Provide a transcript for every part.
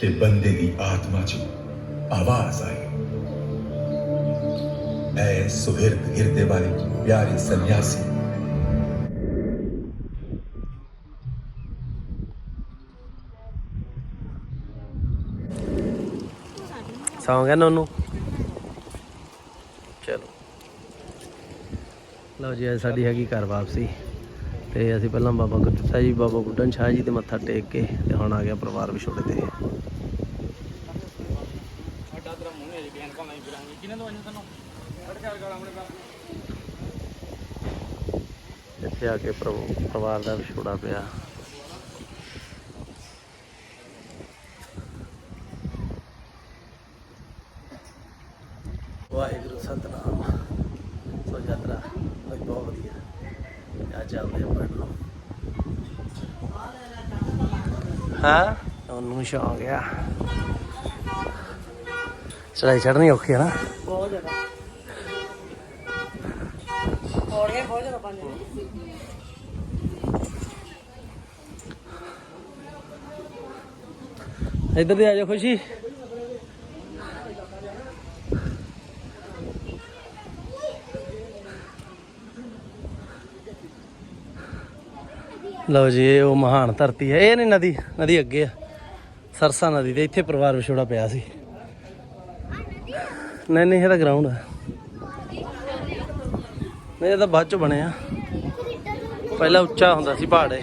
ਤੇ ਬੰਦੇ ਦੀ ਆਤਮਾ 'ਚ ਆਵਾਜ਼ ਆਈ। ਐ ਸੁਹਿਰਦ ਹਿਰਦੇ ਵਾਲੇ ਪਿਆਰੇ ਸੰਨਿਆਸੀ। ਸੌਂ ਗਿਆ ਨੋਨੂੰ? ਚਲੋ। ਲਓ ਜੀ, ਅੱਜ ਸਾਡੀ ਹੈਗੀ ਘਰ ਵਾਪਸੀ। ਤੇ ਅਸੀਂ ਪਹਿਲਾਂ ਬਾਬਾ ਗੁਰਦਿੱਤਾ ਜੀ ਬਾਬਾ ਬੁੱਢਨ ਸ਼ਾਹ ਜੀ ਤੇ ਮੱਥਾ ਟੇਕ ਕੇ ਤੇ ਹੁਣ ਆ ਗਿਆ ਪਰਿਵਾਰ ਵਿਛੋੜੇ ਤੇ। ਇੱਥੇ ਆ ਕੇ ਪਰਿਵਾਰ ਦਾ ਵਿਛੋੜਾ ਪਿਆ। ਵਾਹਿਗੁਰੂ ਸਤਨਾਮ। ਸੋ ਯਾਤਰਾ ਬਹੁਤ ਵਧੀਆ। ਆ ਚੱਲਦੇ ਆਪਾਂ ਨੂੰ? ਹਾਂ? ਉਹਨੂੰ ਸ਼ੌਂਕ ਆ। ਚੜਾਈ ਚੜਨੀ ਔਖੀ ਹੈ ਨਾ। ਬਹੁਤ ਜ਼ਿਆਦਾ। ਪੌੜੀਆਂ ਬਹੁਤ ਜ਼ਿਆਦਾ ਪਾਉਂਦੇ ਇੱਧਰ ਦੀ ਆ ਜਾ ਖੁਸ਼ੀ। ਲਓ ਜੀ, ਇਹ ਉਹ ਮਹਾਨ ਧਰਤੀ ਹੈ। ਇਹ ਨਹੀਂ ਨਦੀ ਨਦੀ ਅੱਗੇ ਆ। ਸਰਸਾ ਨਦੀ ਤੇ ਇੱਥੇ ਪਰਿਵਾਰ ਵਿਛੋੜਾ ਪਿਆ ਸੀ। ਨਹੀਂ ਨਹੀਂ ਇਹ ਤਾਂ ਗਰਾਊਂਡ ਆ। ਨਹੀਂ ਇਹ ਤਾਂ ਬਾਅਦ ਚ ਬਣਿਆ। ਪਹਿਲਾਂ ਉੱਚਾ ਹੁੰਦਾ ਸੀ ਪਹਾੜ ਇਹ।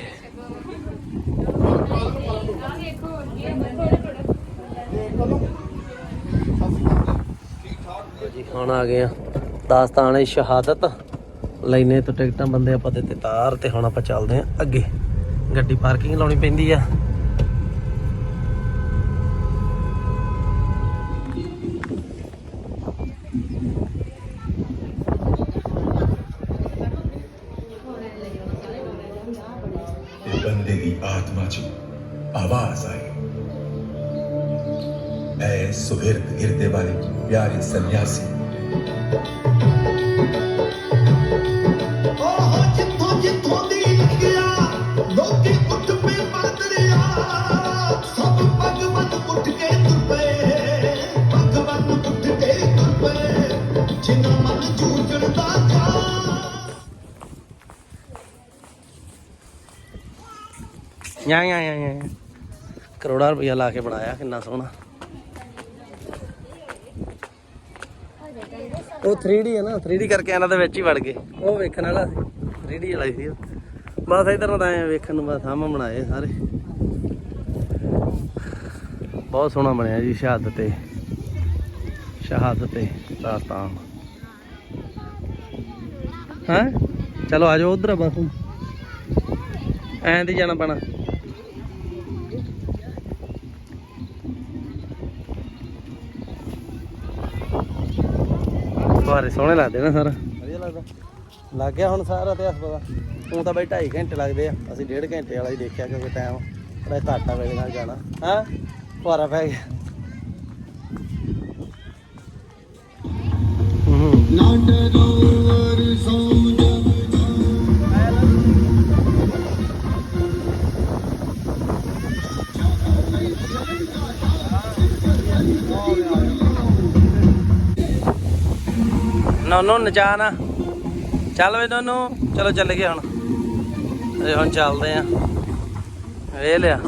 ਜੀ, ਹੁਣ ਆ ਗਏ ਆ ਦਾਸਤਾਨ ਸ਼ਹਾਦਤ ਲੈਨੇ ਤੋਂ ਟਿਕਟਾਂ ਬੰਦੇ ਆਪਾਂ ਤੇ ਤਾਰ ਤੇ ਹੁਣ ਆਪਾਂ ਚੱਲਦੇ ਆ ਅੱਗੇ। ਗੱਡੀ ਪਾਰਕਿੰਗ ਲਾਉਣੀ ਪੈਂਦੀ ਆ। ਬੰਦੇ ਦੀ ਆਤਮਾ 'ਚ ਆਵਾਜ਼ ਆਈ। ਐ ਸੁਹਿਰਦ ਹਿਰਦੇ ਵਾਲੇ ਪਿਆਰੇ ਸੰਨਿਆਸੀ। ਯਾ ਯਾ ਯਾ ਕਰੋੜਾ ਰੁਪਇਆ ਲਾ ਕੇ ਬਣਾਇਆ, ਕਿੰਨਾ ਸੋਹਣਾ। ਉਹ 3D ਹੈ ਨਾ 3D ਕਰਕੇ ਇਹਨਾਂ ਦੇ ਵਿੱਚ ਹੀ ਵੜ ਗਏ। ਉਹ ਵੇਖਣ ਵਾਲਾ 3D ਵਾਲਾ ਸੀ ਬਸ ਇਧਰ ਨੂੰ ਤਾਂ ਐਂ ਵੇਖਣ ਨੂੰ ਬਸ ਸਾਹਮਣੇ ਬਣਾਏ ਸਾਰੇ। ਬਹੁਤ ਸੋਹਣਾ ਬਣਿਆ ਜੀ, ਸ਼ਹਾਦਤ ਤੇ। ਸ਼ਹਾਦਤ ਤੇ, ਦਾਸਤਾਨ। ਹਾਂ? ਚਲੋ ਆ ਜਾਓ, ਉਧਰ ਬਸ ਐਂ ਦੀ ਜਾਣਾ ਪੈਣਾ। ਬਾਰੇ ਸੋਹਣੇ ਲੱਗਦੇ ਨਾ ਸਾਰਾ। ਵਧੀਆ ਲੱਗਦਾ। ਲੱਗ ਗਿਆ ਹੁਣ ਸਾਰਾ ਇਤਿਹਾਸ ਪਤਾ ਤੂੰ ਤਾਂ ਬਈ 2.5 ਘੰਟੇ ਲੱਗਦੇ ਆ। ਅਸੀਂ 1.5 ਘੰਟੇ ਵਾਲਾ ਹੀ ਦੇਖਿਆ ਕਿਉਂਕਿ ਟਾਈਮ ਥੋੜਾ ਘੱਟ ਆ ਵੇਲੇ ਨਾਲ ਜਾਣਾ। ਹਾਂ? ਭਾਰਾ ਪੈ ਗਿਆ। ਹੂੰ। ਸੌਂ ਨੋਨੋ ਨਚਾ ਨਾ ਚੱਲ ਵੇ ਨੋਨੋ, ਚਲੋ ਚੱਲ ਗਏ ਹੁਣ। ਅਜੇ ਹੁਣ ਚੱਲਦੇ ਆ। ਵੇ ਲਿਆ।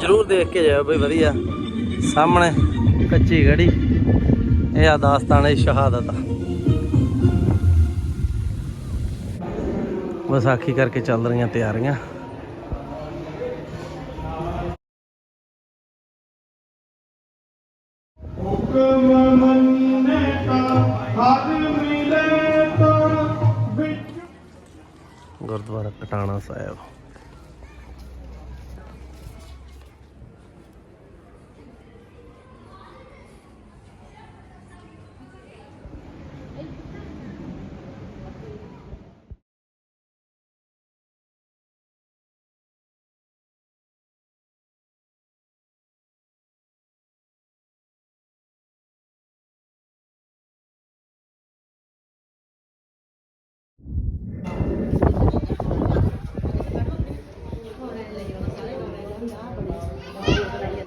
ਜਰੂਰ ਦੇਖ ਕੇ ਜਾਓ ਬਈ, ਵਧੀਆ। ਸਾਹਮਣੇ ਕੱਚੀ ਗੜੀ। ਇਹ ਆ ਦਾਸਤਾਨ, ਇਹ ਸ਼ਹਾਦਤ ਵਿਸਾਖੀ ਕਰਕੇ ਚੱਲ ਰਹੀਆਂ ਤਿਆਰੀਆਂ। ਗੁਰਦੁਆਰਾ ਕਟਾਣਾ ਸਾਹਿਬ।